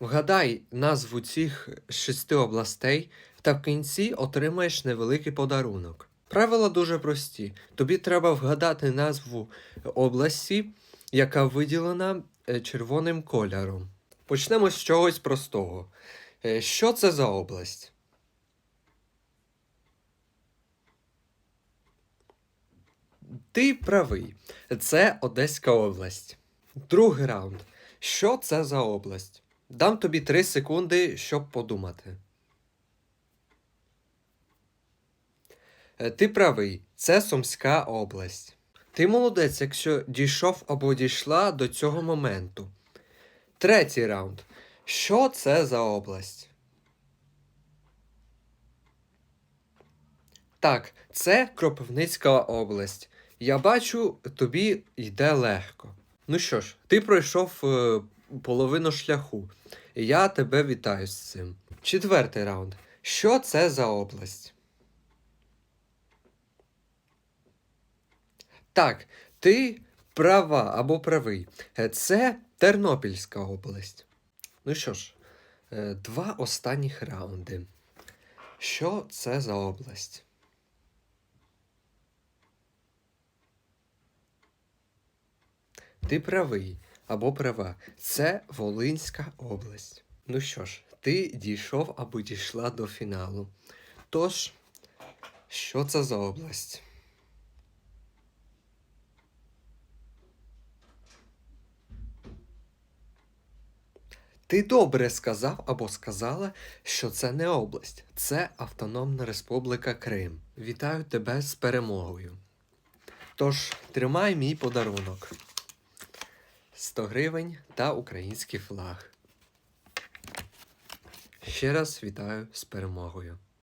Вгадай назву цих шести областей та в кінці отримаєш невеликий подарунок. Правила дуже прості. Тобі треба вгадати назву області, яка виділена е, червоним кольором. Почнемо з чогось простого. Е, Що це за область? Ти правий. Це Одеська область. Другий раунд. Що це за область? Дам тобі 3 секунди, щоб подумати. Е, Ти правий, це Сумська область. Ти молодець, якщо дійшов або дійшла до цього моменту. Третій раунд. Що це за область? Так, це Кропивницька область. Я бачу, тобі йде легко. Ну що ж, ти пройшов е, половину шляху. Я тебе вітаю з цим. Четвертий раунд. Що це за область? Так, ти права або правий. Е, Це Тернопільська область. Ну що ж, е, два останніх раунди. Що це за область? Ти правий або права. Це Волинська область. Ну що ж, ти дійшов або дійшла до фіналу. Тож, що це за область? Ти добре сказав або сказала, що це не область, це Автономна Республіка Крим. Вітаю тебе з перемогою. Тож, тримай мій подарунок. 100 гривень та український флаг. Ще раз вітаю з перемогою.